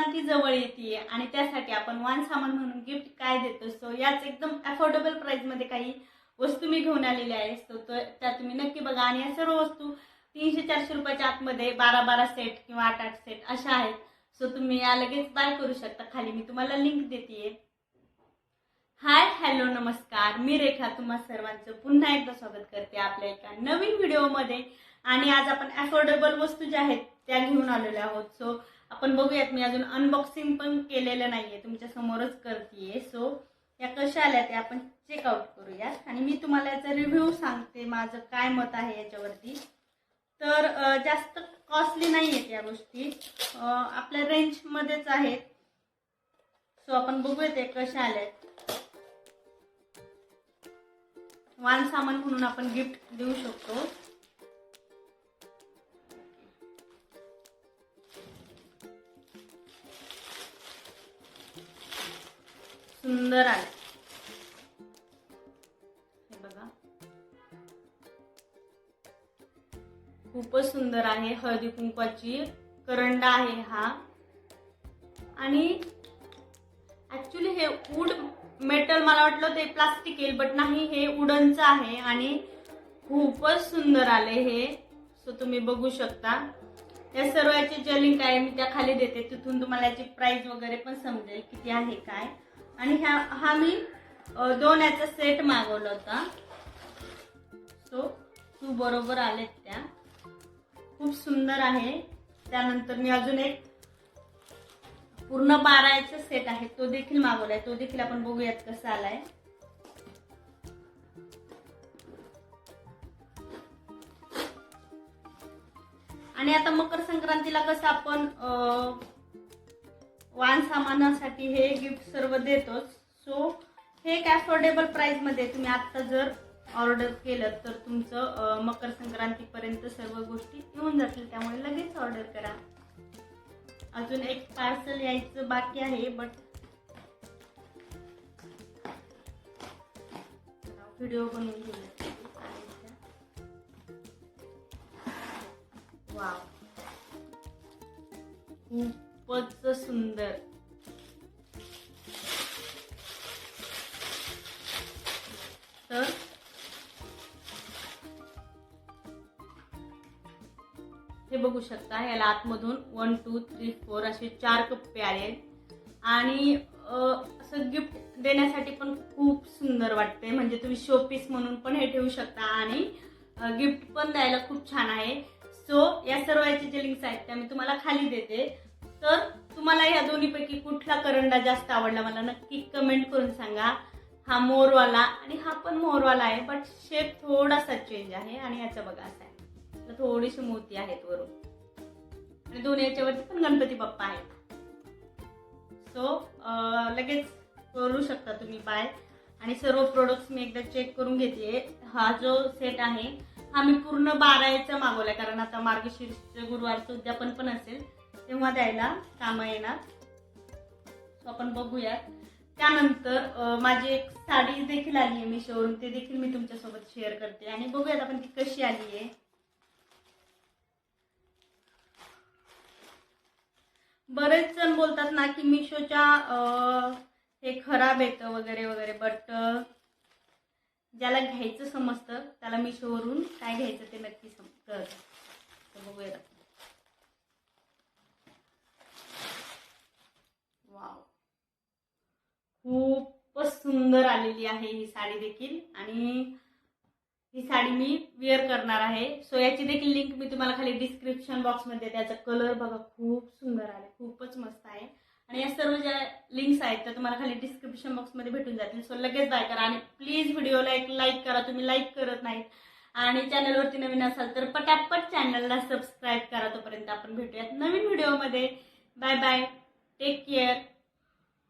संक्रांती जवळ येते आणि त्यासाठी आपण वान सामान म्हणून गिफ्ट काय देतो असतो याच एकदम अफोर्डेबल प्राईजमध्ये काही वस्तू मी घेऊन आलेल्या आहेत सो त्या तुम्ही नक्की बघा आणि या सर्व वस्तू तीनशे चारशे रुपयाच्या आतमध्ये बारा बारा सेट किंवा आठ आठ सेट अशा आहेत. सो तुम्ही या लगेच बाय करू शकता. खाली मी तुम्हाला लिंक देते हाय हॅलो नमस्कार. मी रेखा. तुम्हा सर्वांचं पुन्हा एकदा स्वागत करते आपल्या एका नवीन व्हिडिओमध्ये आणि आज आपण अफोर्डेबल वस्तू ज्या आहेत त्या घेऊन आलेल्या आहोत. सो आपण बघूयात मी अजून अनबॉक्सिंग पण केलेलं नाहीये तुमच्या समोरच करतेय. सो या कशा आल्या ते आपण चेकआउट करूयात. आणि मी तुम्हाला याचा रिव्ह्यू सांगते माझं काय मत आहे याच्यावरती. तर जास्त कॉस्टली नाही आहेत या गोष्टी. आपल्या रेंजमध्येच आहेत. सो आपण बघूयात ते कशा आल्यात वान सामान म्हणून आपण गिफ्ट देऊ शकतो. सुंदर आहे हे बघा. खूपच सुंदर आहे हळदी कुंकवाची. करंडा आहे हा. आणि ऍक्च्युली हे वूड मेटल मला वाटलं ते प्लास्टिक येईल बट नाही हे वुडनचं आहे आणि खूपच सुंदर आले हे. सो तुम्ही बघू शकता. या सर्व याची जे लिंक आहे मी त्या खाली देते. तिथून तुम्हाला याची प्राइस वगैरे पण समजेल किती आहे काय. आणि ह्या हा मी दोन याचा सेट मागवला होता. सो तू बरोबर आलेत त्या. खूप सुंदर आहे. त्यानंतर मी अजून एक पूर्ण बाराचा सेट आहे. तो देखील मागवलाय तो देखील आपण बघूयात कसा आलाय. आणि आता मकर संक्रांतीला कसं आपण वाण सामानासाठी हे गिफ्ट सर्व देतोच. सो हे एक अफोर्डेबल प्राईजमध्ये तुम्ही आत्ता जर ऑर्डर केलं तर तुमचं मकर संक्रांतीपर्यंत सर्व गोष्टी येऊन जातील. त्यामुळे लगेच ऑर्डर करा. अजून एक पार्सल यायचं बाकी आहे बट व्हिडिओ बनवून घेऊया. वाव खूपच सुंदर. तर हे बघू शकता याला आतमधून वन टू थ्री फोर असे चार कप्पे आले आणि असं गिफ्ट देण्यासाठी पण खूप सुंदर वाटते म्हणजे तुम्ही शोपीस म्हणून पण हे ठेवू शकता आणि गिफ्ट पण द्यायला खूप छान आहे. सो या सर्व याचे जे लिंक्स आहेत त्या मी तुम्हाला खाली देते. तर तुम्हाला या दोन्हीपैकी कुठला करंडा जास्त आवडला मला नक्की कमेंट करून सांगा. हा मोरवाला आणि हा पण मोरवाला आहे बट शेप थोडासा चेंज आहे आणि याचा बघा असा आहे. तर थोडीशी मोती आहेत वरून. आणि दोन्ही याच्यावरती पण गणपती बाप्पा आहेत. सो लगेच करू शकता तुम्ही बाय आणि सर्व प्रोडक्ट्स मी एकदा चेक करून घेते हा जो सेट आहे हा मी पूर्ण बारा याचा मागवलाय कारण आता मार्गशीर्ष गुरुवारचं उद्यापन पण असेल. तेव्हा द्यायला कामं येणार. सो आपण बघूयात. त्यानंतर माझी एक साडी देखील आली आहे मिशोवरून. ते देखील मी तुमच्यासोबत शेअर करते. आणि बघूयात आपण ती कशी आली आहे. बरेच जण बोलतात ना की मिशोच्या हे खराब येतं वगैरे वगैरे. बट ज्याला घ्यायचं समजतं त्याला मिशोवरून काय घ्यायचं ते नक्की सम कळतं बघूयात आपण. वाव खूपच सुंदर आलेली आहे ही साडी देखील. आणि ही साडी मी वेअर करणार आहे. सो याची देखील लिंक मी तुम्हाला खाली डिस्क्रिप्शन बॉक्समध्ये त्याचा कलर बघा खूप सुंदर आहे खूपच मस्त आहे. आणि या सर्व ज्या लिंक्स आहेत त्या तुम्हाला खाली डिस्क्रिप्शन बॉक्समध्ये भेटून जातील. सो लगेच बाय करा. आणि प्लीज व्हिडिओला एक लाईक करा. तुम्ही लाईक करत नाहीत. आणि चॅनलवरती नवीन असाल तर पटापट चॅनलला सबस्क्राईब करा. तोपर्यंत आपण भेटूयात नवीन व्हिडिओमध्ये बाय बाय टेक केअर